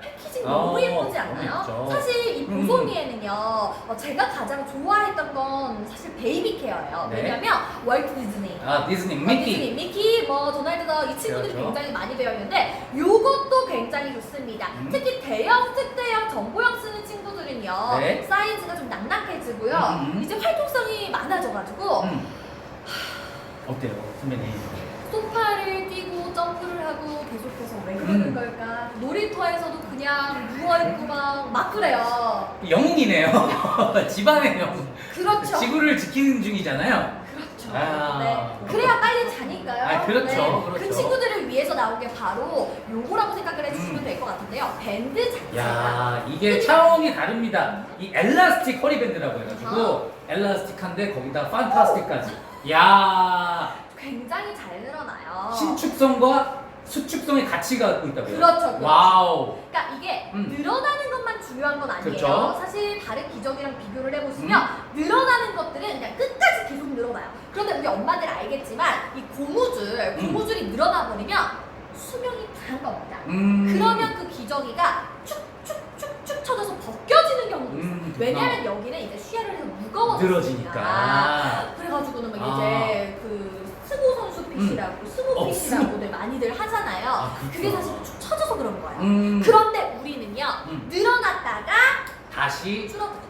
패키징 어, 너무 예쁘지 너무 않나요? 예쁘죠. 사실 이 음. 보소미에는요, 어, 제가 가장 좋아했던 건 사실 베이비 케어예요. 네. 왜냐면 월트 디즈니. 아 디즈니 어, 디즈니, 미키. 미키, 뭐 도널드 덕이 친구들이 그렇죠. 굉장히 많이 되어 있는데 요것도 굉장히 좋습니다. 음. 특히 대형, 특대형, 정보형 쓰는 친구들은요 네. 사이즈가 좀 낭낭해지고요. 음, 음. 이제 활동성이 많아져가지고 음. 어때요, 선배님? 소파를 뛰고 점프를 하고 계속해서 왜 그러는 음. 걸까? 놀이터에서도 그냥 누워있고 막, 막 그래요. 영웅이네요. 집안의 영웅. 그렇죠. 지구를 지키는 중이잖아요. 그렇죠. 아. 네. 그래야 빨리 자니까요. 아, 그렇죠. 네. 그 그렇죠. 친구들을 위해서 나온 게 바로 요거라고 생각을 해주시면 음. 될 것 같은데요. 밴드 자체가 야 이게 차원이 다릅니다. 이 엘라스틱 허리밴드라고 해가지고 어. 엘라스틱한데 거기다 판타스틱까지. 야 굉장히 잘 늘어나요. 신축성과 수축성의 가치가 갖고 있다고요. 그렇죠, 그렇죠. 와우. 그러니까 이게 음. 늘어나는 것만 중요한 건 아니에요. 그렇죠. 사실 다른 기적이랑 비교를 해보시면 음. 늘어나는 것들은 그냥 끝까지 계속 늘어나요. 그런데 우리 엄마들 알겠지만 이 고무줄, 음. 고무줄이 늘어나 버리면 수명이 다한 겁니다. 음. 그러면 그 기저귀가 축축축축 쳐져서 벗겨지는 경우도 있어요. 음, 왜냐면 여기는 이제 쉬야를 해서 무거워지니까. 늘어지니까. 그래가지고는 막 아. 이제 그 스모 선수 핏이라고 스모 어, 핏이라고들 많이들 하잖아요. 아, 그렇구나. 그게 사실 축 처져서 그런 거예요. 음. 그런데 우리는요 음. 늘어났다가 다시 줄어들어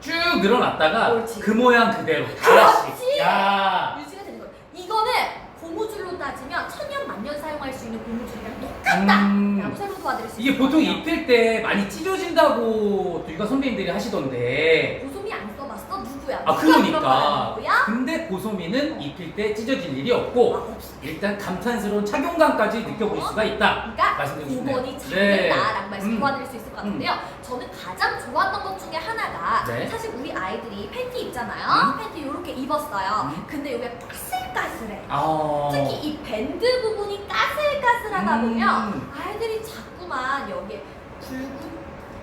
쭉 늘어났다가 옳지. 그 모양 그대로 다시. 그렇지. 야. 유지가 되는 거예요. 이거는 고무줄로 따지면 천년 만년 사용할 수 있는 고무줄이랑 똑같다라고 음. 설명 도와드릴 수 이게 보통. 입힐 때 많이 찢어진다고 또 이거 선배님들이 하시던데. 고소미 안 써봤어 누구야? 아 누가 그런 그러니까. 거야? 근데 고소미는 입힐 때 찢어질 일이 아, 없고 없어. 일단 감탄스러운 착용감까지 느껴볼 수가 있다. 그러니까 말씀드리고 싶네요. 5번이 네. 작다라고 말씀 음. 도와드릴 수 있을 것 같은데요. 저는 가장 좋았던 것 중에 하나가 네. 사실 우리 아이들이 팬티 입잖아요. 음. 팬티 이렇게 입었어요. 음. 근데 여기가 까슬까슬해. 아. 특히 이 밴드 부분이 까슬까슬하다 음. 보면 아이들이 자꾸만 여기에 불긋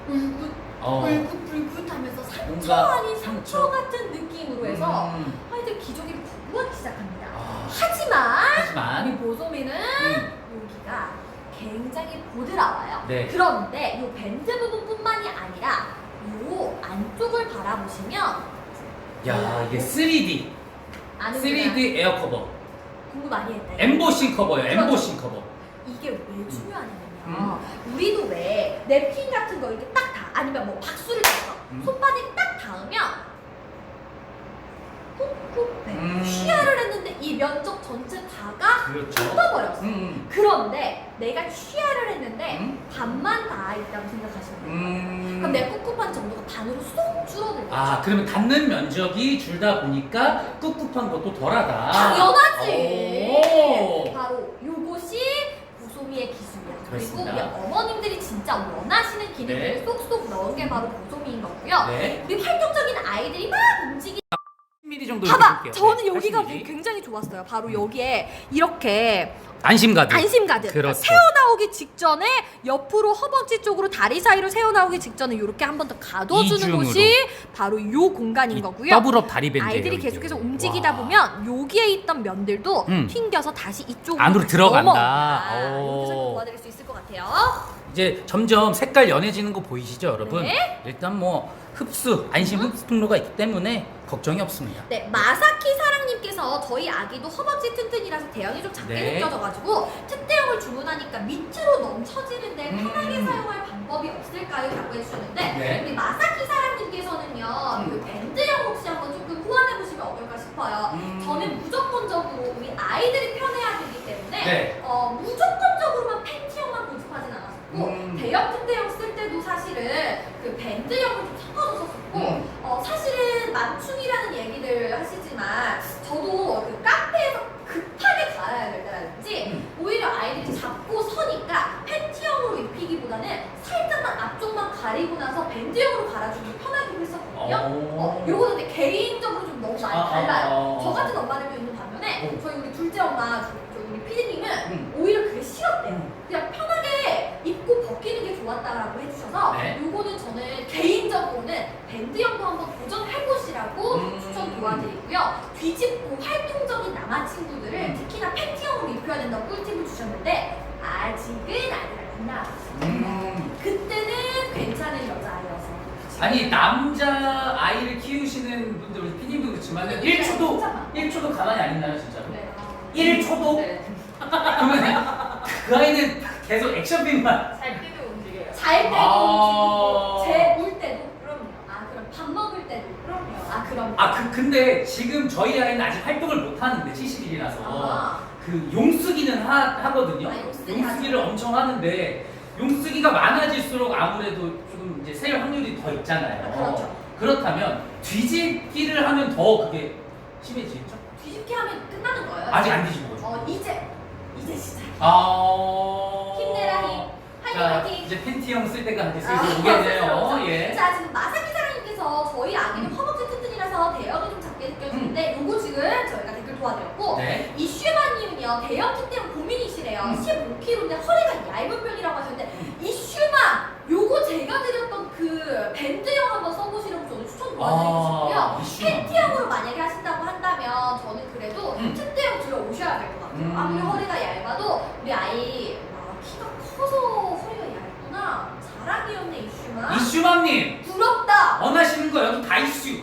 불긋 어. 불긋 불긋하면서 상처 뭔가 아닌 상처 상처. 같은 느낌으로 해서 음. 아이들 기저귀를 거부하기 시작합니다. 아. 하지만 우리 하지만 보소미는 음. 여기가 굉장히 보드라워요. 네. 그런데 이 밴드 부분뿐만이 아니라 이 안쪽을 바라보시면 야 이게 3D 아는 3D 에어 커버 공부 많이 했다. 엠보싱 커버예요 엠보싱 커버 이게 왜 중요하냐면요. 음. 우리도 왜 냅킨 같은 거 이렇게 딱 다, 아니면 뭐 박수를 쳐서 음. 손바닥에 딱 닿으면 배. 음. 이 면적 전체 다가 그렇죠 묻어버렸어. 음. 그런데 내가 취하를 했는데 음. 반만 닿아 있다고 생각하시면 돼요. 음. 그럼 내 꿉꿉한 정도가 반으로 쏙 줄어들 거죠. 아 그러면 닿는 면적이 줄다 보니까 꿉꿉한 것도 덜하다 당연하지. 오. 바로 요것이 보소미의 기술이야. 그리고 그렇습니다. 우리 어머님들이 진짜 원하시는 기능들을 네. 쏙쏙 넣은 게 바로 보소미인 거고요. 네 우리 활동적인 아이들이 막 움직이. 10mm 정도 봐봐, 이렇게 볼게요. 저는 네, 여기가 80mm. 굉장히 좋았어요. 바로 여기에 이렇게 안심 가드 안심 가드 그렇죠. 새어 나오기 직전에 옆으로 허벅지 쪽으로 다리 사이로 새어 나오기 직전에 이렇게 한 번 더 가둬주는 이중으로. 곳이 바로 요 공간인 이 거고요. 더블업 다리 밴드 아이들이 계속해서 움직이다 보면 여기에 있던 면들도 음. 튕겨서 다시 이쪽으로 안으로 다시 들어간다. 넘어온다. 오. 이렇게 설명 도와드릴 수 있을 것 같아요. 이제 점점 색깔 연해지는 거 보이시죠 여러분 네. 일단 뭐 흡수 안심 음. 흡수 통로가 있기 때문에 걱정이 없습니다 네, 마사키 사랑님께서 저희 아기도 허벅지 튼튼이라서 대형이 좀 작게 네. 느껴져가지고 특대형을 주문하니까 밑으로 넘쳐지는데 음. 편하게 사용할 방법이 없을까요? 라고 해주셨는데 네. 우리 마사키 사랑님께서는요 음. 그 밴드형 혹시 한번 조금 호환해보시면 어떨까 싶어요. 음. 저는 무조건적으로 우리 아이들이 편해야 되기 때문에 네. 어, 무조건적으로만 팬티형만 고집하진 않았었고 음. 대형 특대형 쓸 때도 사실은 그 밴드형을 좀 섞어서 썼었고 음. 어, 사실은 맞춤이라는 하시지만 저도 그 카페에서 급하게 갈아야 될 때라든지 음. 오히려 아이들이 잡고 서니까 팬티형으로 입히기보다는 살짝만 앞쪽만 가리고 나서 밴드형으로 갈아주는 게 편하기도 했었거든요. 어, 요거는 근데 개인적으로 좀 너무 많이 아, 아, 달라요. 아, 아. 저 같은 엄마들도 있는 반면에 어. 저희 우리 둘째 엄마, 저, 저 우리 피디님은 음. 오히려 그게 싫었대요. 음. 그냥 편하게 입고 벗기는 게 좋았다라고 해주셔서 네. 요거는 저는 개인적으로는 밴드형도 한번 도전해보시라고 음. 추천 뒤집고 활동적인 남아 친구들을 음. 특히나 팬티형으로 입혀야 된다고 꿀팁을 주셨는데 아직은 나왔어요. 음. 그때는 괜찮은 여자아이여서. 아니 남자 아이를 키우시는 분들 우리 피님도 그렇지만 1초도 1초도 가만히 안 있나요 진짜로? 네. 1초도? 네. 그러면 그 아이는 계속 액션빔만 잘 때도 움직여요. 잘 때도 아. 움직이고, 제울 때도. 그럼요. 아 그럼 밥 먹을 때도. 그럼요. 아. 아 그, 근데 지금 저희 아이는 아직 활동을 못 하는데 70일이라서 아. 그 용쓰기는 하, 하거든요. 아, 용쓰기 용쓰기를 엄청 하는데 용쓰기가 많아질수록 아무래도 조금 이제 셀 확률이 더 있잖아요. 그렇죠. 그렇다면 뒤집기를 하면 더 그게 심해지겠죠? 뒤집기 하면 끝나는 거예요. 아직 안 뒤집은 거죠. 어 이제 이제 시작. 아. 힘내라 힘. 화이팅 자, 화이팅. 이제 팬티 형 쓸 때가 이제 슬슬 아, 오겠네요. 그렇죠. 예. 자 지금 마사키 사장님께서 저희 아기는 음. 허벅지 튼튼이라서 대역이 좀 작게 느껴지는데 요거 지금 저희가 댓글 도와드렸고 네. 이슈마님은요 대역 키 때문에 고민이시래요. 음. 15kg인데 허리가 얇은 편이라고 하셨는데 음. 이슈마 요거 제가 드렸던 그 밴드형 한번 써보시라고 저는 추천 도와드리고 아, 싶고요. 이슈만. 팬티형으로 만약에 하신다고 한다면 저는 그래도 음. 특대형 들어오셔야 될 것 같아요. 음. 아무리 허리가 얇아도 우리 아이 와, 키가 커서 허리가 얇구나. 자랑이었네 이슈마. 이슈맘님 부럽다. 원하시는 거 여기 다 이슈. 어,